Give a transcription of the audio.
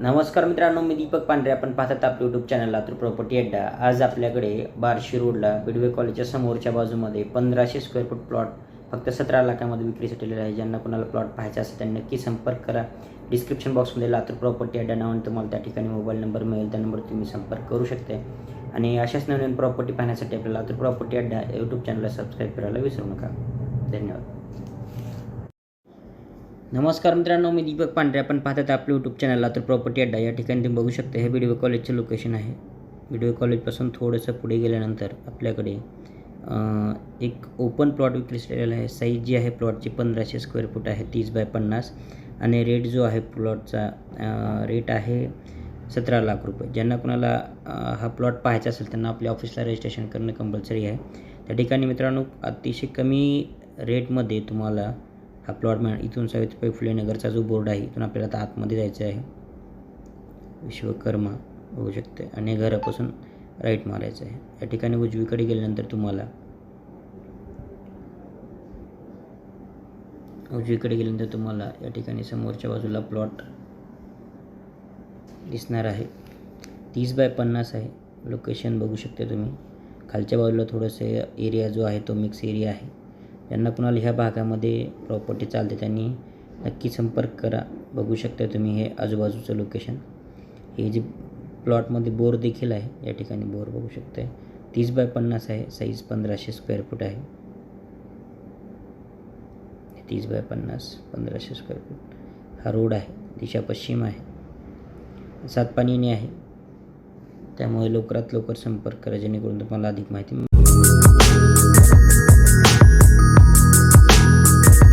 नमस्कार मित्रांनो मी दीपक पांढरे. आपण पाहतात आपलं यूट्यूब चॅनल लातूर प्रॉपर्टी अड्डा. आज आपल्याकडे बार्शी रोडला बिडवे कॉलेजच्या समोरच्या बाजूमध्ये पंधराशे स्क्वेअर फूट प्लॉट फक्त सतरा लाखामध्ये विक्रीसाठी आलेला आहे. ज्यांना कोणाला प्लॉट पाहायचा असेल त्यांनी नक्की संपर्क करा. डिस्क्रिप्शन बॉक्समध्ये लातूर प्रॉपर्टी अड्डा नावाने तुम्हाला त्या ठिकाणी मोबाईल नंबर मिळेल. त्या नंबर तुम्ही संपर्क करू शकता. आणि अशाच नवीन प्रॉपर्टी पाहण्यासाठी आपल्या लातूर प्रॉपर्टी अड्डा यूट्यूब चॅनलला सबस्क्राईब करायला विसरू नका. धन्यवाद. नमस्कार मित्रांनो मी दीपक पांढरे. आपण पाहतात आपलं यूट्यूब चॅनल लातूर प्रॉपर्टी अड्डा या ठिकाणी तुम्ही बघू शकता. हे बीडीओ कॉलेजचं लोकेशन आहे. बीडीओ कॉलेजपासून थोडंसं पुढे गेल्यानंतर आपल्याकडे एक ओपन प्लॉट विक्रीस आहे. साईज जी आहे प्लॉटची पंधराशे स्क्वेअर फूट आहे तीस बाय पन्नास. आणि रेट जो आहे प्लॉटचा रेट आहे सतरा लाख रुपये. ज्यांना कोणाला हा प्लॉट पाहायचा असेल त्यांना आपल्या ऑफिसला रजिस्ट्रेशन करणं कंपल्सरी आहे. त्या ठिकाणी मित्रांनो अतिशय कमी रेटमध्ये तुम्हाला हा प्लॉट मिळणार इथून सावित्रीबाई फुले नगरचा जो बोर्ड आहे इथून आपल्याला आता आतमध्ये जायचं आहे. विश्वकर्मा होऊ शकते. आणि घरापासून राईट मारायचं आहे. या ठिकाणी उजवीकडे गेल्यानंतर तुम्हाला उजवीकडे गेल्यानंतर तुम्हाला या ठिकाणी समोरच्या बाजूला प्लॉट दिसणार आहे. तीस बाय पन्नास आहे. लोकेशन बघू शकता तुम्ही. खालच्या बाजूला थोडंसं एरिया जो आहे तो मिक्स एरिया आहे. यांना कुणाला ह्या भागामध्ये प्रॉपर्टी चालते त्यांनी नक्की संपर्क करा. बघू शकता तुम्ही हे आजूबाजूचं लोकेशन हे जे प्लॉटमध्ये बोर देखील आहे या ठिकाणी बोर बघू शकता तीस बाय पन्नास आहे साईज पंधराशे स्क्वेअर फूट आहे. तीस बाय पन्नास पंधराशे स्क्वेअर फूट हा रोड आहे दिशा पश्चिम आहे. सातपाणीने आहे. त्यामुळे लवकरात लवकर संपर्क करा जेणेकरून तुम्हाला अधिक माहिती मिळेल.